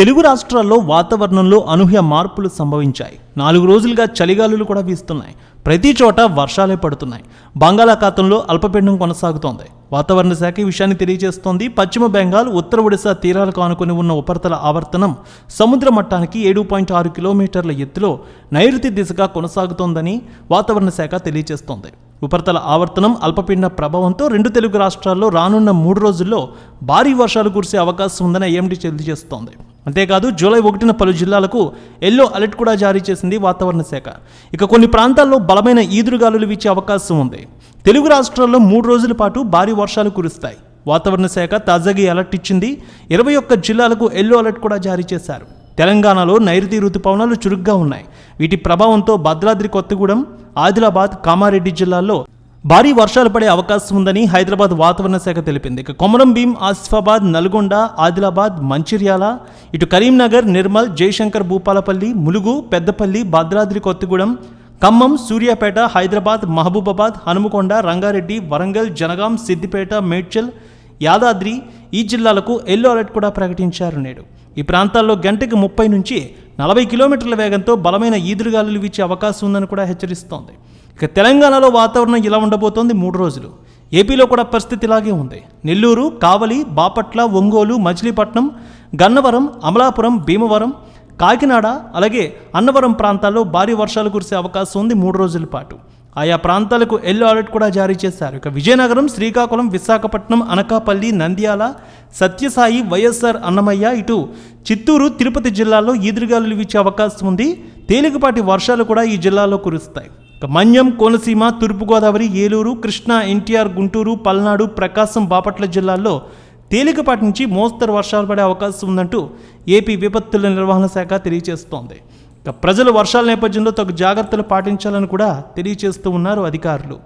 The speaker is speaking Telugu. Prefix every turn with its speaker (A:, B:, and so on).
A: తెలుగు రాష్ట్రాల్లో వాతావరణంలో అనూహ్య మార్పులు సంభవించాయి నాలుగు రోజులుగా చలిగాలులు కూడా వీస్తున్నాయి ప్రతి చోట వర్షాలే పడుతున్నాయి బంగాళాఖాతంలో అల్పపీడనం కొనసాగుతోంది వాతావరణ శాఖ ఈ విషయాన్ని తెలియజేస్తోంది పశ్చిమ బెంగాల్ ఉత్తర ఒడిశా తీరాలకు ఆనుకుని ఉన్న ఉపరితల ఆవర్తనం సముద్ర మట్టానికి ఏడు పాయింట్ ఆరు కిలోమీటర్ల ఎత్తులో నైరుతి దిశగా కొనసాగుతోందని వాతావరణ శాఖ తెలియజేస్తోంది ఉపరితల ఆవర్తనం అల్పపీడన ప్రభావంతో రెండు తెలుగు రాష్ట్రాల్లో రానున్న మూడు రోజుల్లో భారీ వర్షాలు కురిసే అవకాశం ఉందని ఏఎండీ తెలియజేస్తోంది అంతేకాదు జూలై ఒకటిన పలు జిల్లాలకు ఎల్లో అలర్ట్ కూడా జారీ చేసింది వాతావరణ శాఖ ఇక కొన్ని ప్రాంతాల్లో బలమైన ఈదురుగాలులు వీచే అవకాశం ఉంది తెలుగు రాష్ట్రాల్లో మూడు రోజుల పాటు భారీ వర్షాలు కురుస్తాయి వాతావరణ శాఖ తాజాగా అలర్ట్ ఇచ్చింది ఇరవై ఒక్క జిల్లాలకు ఎల్లో అలర్ట్ కూడా జారీ చేశారు తెలంగాణలో నైరుతి ఋతుపవనాలు చురుగ్గా ఉన్నాయి వీటి ప్రభావంతో భద్రాద్రి కొత్తగూడెం ఆదిలాబాద్ కామారెడ్డి జిల్లాల్లో భారీ వర్షాలు పడే అవకాశం ఉందని హైదరాబాద్ వాతావరణ శాఖ తెలిపింది ఇక కొమరం భీం ఆసిఫాబాద్ నల్గొండ ఆదిలాబాద్ మంచిర్యాల ఇటు కరీంనగర్ నిర్మల్ జయశంకర్ భూపాలపల్లి ములుగు పెద్దపల్లి భద్రాద్రి కొత్తగూడెం ఖమ్మం సూర్యాపేట హైదరాబాద్ మహబూబాబాద్ హనుమకొండ రంగారెడ్డి వరంగల్ జనగాం సిద్దిపేట మేడ్చల్ యాదాద్రి ఈ జిల్లాలకు ఎల్లో అలర్ట్ కూడా ప్రకటించారు నేడు ఈ ప్రాంతాల్లో గంటకు ముప్పై నుంచి నలభై కిలోమీటర్ల వేగంతో బలమైన ఈదురుగాలులు వీచే అవకాశం ఉందని కూడా హెచ్చరిస్తోంది ఇక తెలంగాణలో వాతావరణం ఇలా ఉండబోతోంది మూడు రోజులు ఏపీలో కూడా పరిస్థితి ఇలాగే ఉంది నెల్లూరు కావలి బాపట్ల ఒంగోలు మచిలీపట్నం గన్నవరం అమలాపురం భీమవరం కాకినాడ అలాగే అన్నవరం ప్రాంతాల్లో భారీ వర్షాలు కురిసే అవకాశం ఉంది మూడు రోజుల పాటు ఆయా ప్రాంతాలకు ఎల్లో అలర్ట్ కూడా జారీ చేశారు ఇక విజయనగరం శ్రీకాకుళం విశాఖపట్నం అనకాపల్లి నంద్యాల సత్యసాయి వైఎస్ఆర్ అన్నమయ్య ఇటు చిత్తూరు తిరుపతి జిల్లాలో ఈదురుగాలులు వీచే అవకాశం ఉంది తేలికపాటి వర్షాలు కూడా ఈ జిల్లాలో కురుస్తాయి మన్యం కోనసీమ తూర్పుగోదావరి ఏలూరు కృష్ణా ఎన్టీఆర్ గుంటూరు పల్నాడు ప్రకాశం బాపట్ల జిల్లాల్లో తేలికపాటి నుంచి మోస్తరు వర్షాలు పడే అవకాశం ఉందంటూ ఏపీ విపత్తుల నిర్వహణ శాఖ తెలియజేస్తోంది ప్రజలు వర్షాల నేపథ్యంలో తగు జాగ్రత్తలు పాటించాలని కూడా తెలియజేస్తూ ఉన్నారు అధికారులు